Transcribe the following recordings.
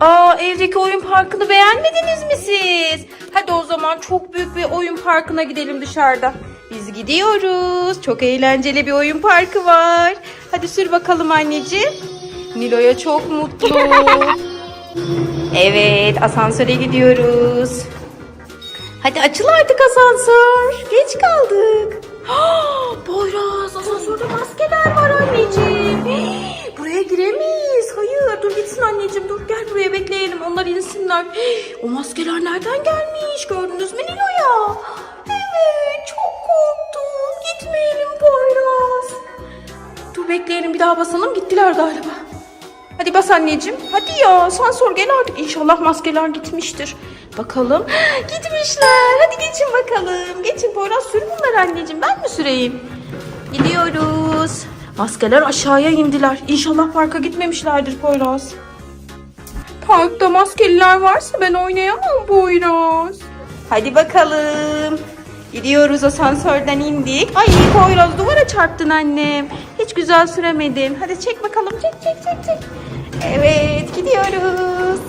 Aa evdeki oyun parkını beğenmediniz mi siz? Hadi o zaman çok büyük bir oyun parkına gidelim dışarıda. Biz gidiyoruz. Çok eğlenceli bir oyun parkı var. Hadi sür bakalım anneciğim. Nilo'ya çok mutlu. evet asansöre gidiyoruz. Hadi açıl artık asansör. Geç kaldık. Poyraz asansörde maskeler var anneciğim. Buraya giremeyiz. Hayır dur gitsin anneciğim dur gel buraya bekleyelim onlar insinler. O maskeler nereden gelmiş gördünüz mü Nilo'ya? Evet çok korktum. Gitmeyelim Poyraz. Dur bekleyelim bir daha basalım gittiler galiba. Hadi bas anneciğim. Hadi ya asansör gel artık. İnşallah maskeler gitmiştir. Bakalım. Gitmişler. Hadi geçin bakalım. Geçin Poyraz sür bunları anneciğim. Ben mi süreyim? Gidiyoruz. Maskeler aşağıya indiler. İnşallah parka gitmemişlerdir Poyraz. Parkta maskeliler varsa ben oynayamam Poyraz. Hadi bakalım. Gidiyoruz asansörden indik. Ay Poyraz duvara çarptın annem. Hiç güzel süremedin. Hadi çek bakalım. Çek çek çek çek. Evet gidiyoruz.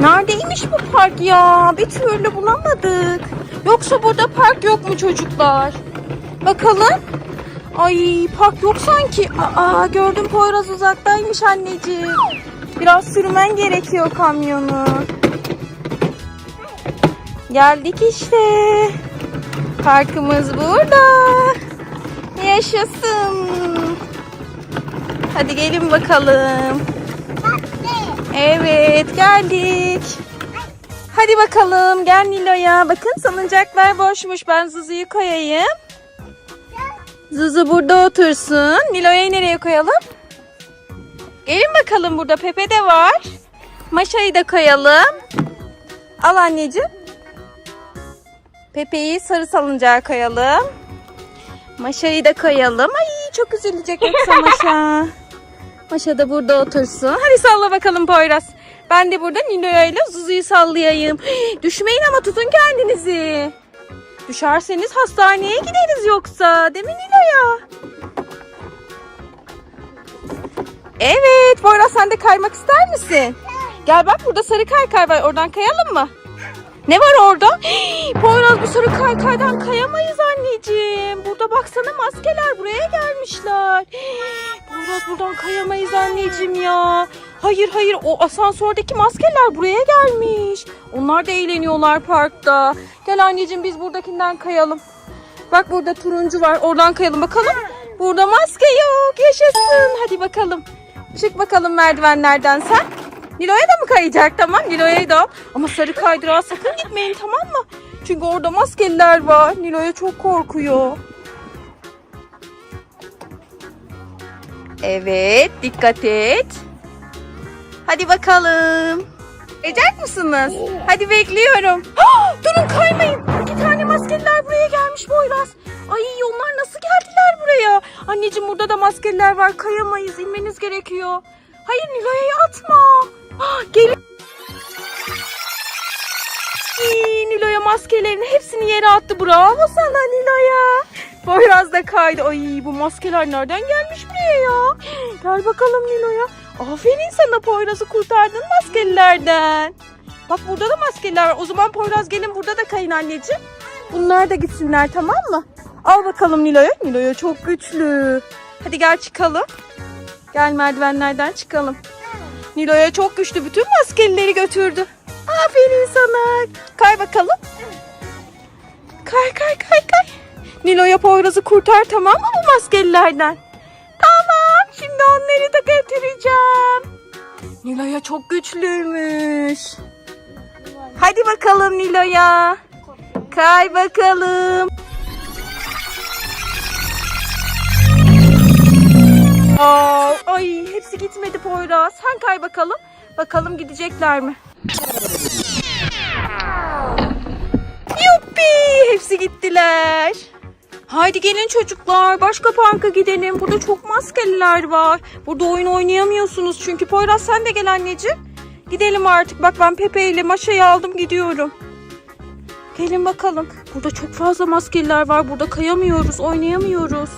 Neredeymiş bu park ya? Bir türlü bulamadık. Yoksa burada park yok mu çocuklar? Bakalım. Ay park yok sanki. Aa gördüm Poyraz uzaktaymış anneciğim. Biraz sürmen gerekiyor kamyonu. Geldik işte. Parkımız burada. Yaşasın. Hadi gelin bakalım. Evet geldik. Hadi bakalım gel Nilo'ya. Bakın salıncaklar boşmuş. Ben Zuzu'yu koyayım. Zuzu burada otursun. Nilo'yu nereye koyalım? Gelin bakalım burada Pepe de var. Maşa'yı da koyalım. Al anneciğim. Pepe'yi sarı salıncağa koyalım. Maşa'yı da koyalım. Ay çok üzülecek yoksa Maşa. Maşa da burada otursun. Hadi salla bakalım Poyraz. Ben de burada Nilo'ya ile Zuzu'yu sallayayım. Düşmeyin ama tutun kendinizi. Düşerseniz hastaneye gideriz yoksa. Değil mi Nilo'ya? Evet Poyraz sen de kaymak ister misin? Gel bak burada sarı kaykay var. Oradan kayalım mı? Ne var orada? Hii, Poyraz bu sarı kaykaydan kayamayız anneciğim. Burada baksana maskeler buraya gelmişler. Hii, Poyraz buradan kayamayız anneciğim ya. Hayır hayır o asansördeki maskeler buraya gelmiş. Onlar da eğleniyorlar parkta. Gel anneciğim biz buradakinden kayalım. Bak burada turuncu var. Oradan kayalım bakalım. Burada maske yok. Yaşasın. Hadi bakalım. Çık bakalım merdivenlerden sen. Nilo'ya da mı kayacak? Tamam Nilo'ya da. Ama sarı kaydırağa sakın gitmeyin tamam mı? Çünkü orada maskeliler var. Nilo'ya çok korkuyor. Evet dikkat et. Hadi bakalım. Kayacak mısınız? Hadi bekliyorum. Ah, Durun kaymayın. İki tane maskeliler buraya gelmiş Boyraz. Ay onlar nasıl geldiler buraya? Anneciğim burada da maskeliler var. Kayamayız. inmeniz gerekiyor. Hayır Nilo'ya atma. Gelin. Nilo'ya maskelerin hepsini yere attı. Bravo sana Nilo'ya. Poyraz da kaydı. Ay bu maskeler nereden gelmiş buraya ya? Gel bakalım Nilo'ya. Aferin sana Poyraz'ı kurtardın maskelilerden. Bak burada da maskeler var. O zaman Poyraz gelin burada da kayın anneciğim. Bunlar da gitsinler tamam mı? Al bakalım Nilo'ya. Nilo'ya çok güçlü. Hadi gel çıkalım. Gel merdivenlerden çıkalım. Nilo'ya çok güçlü bütün maskelileri götürdü. Aferin sana. Kay bakalım. Kay kay kay kay. Nilo'ya Poyraz'ı kurtar tamam mı bu maskelilerden? Tamam şimdi onları da götüreceğim. Nilo'ya çok güçlüymüş. Hadi bakalım Nilo'ya. Kay bakalım. Aa, ay hepsi gitmedi Poyraz. Sen kay bakalım. Bakalım gidecekler mi? Yuppi! Hepsi gittiler. Haydi gelin çocuklar. Başka parka gidelim. Burada çok maskeliler var. Burada oyun oynayamıyorsunuz çünkü. Poyraz sen de gel anneciğim. Gidelim artık. Bak ben Pepe ile Maşa'yı aldım gidiyorum. Gelin bakalım. Burada çok fazla maskeliler var. Burada kayamıyoruz, oynayamıyoruz.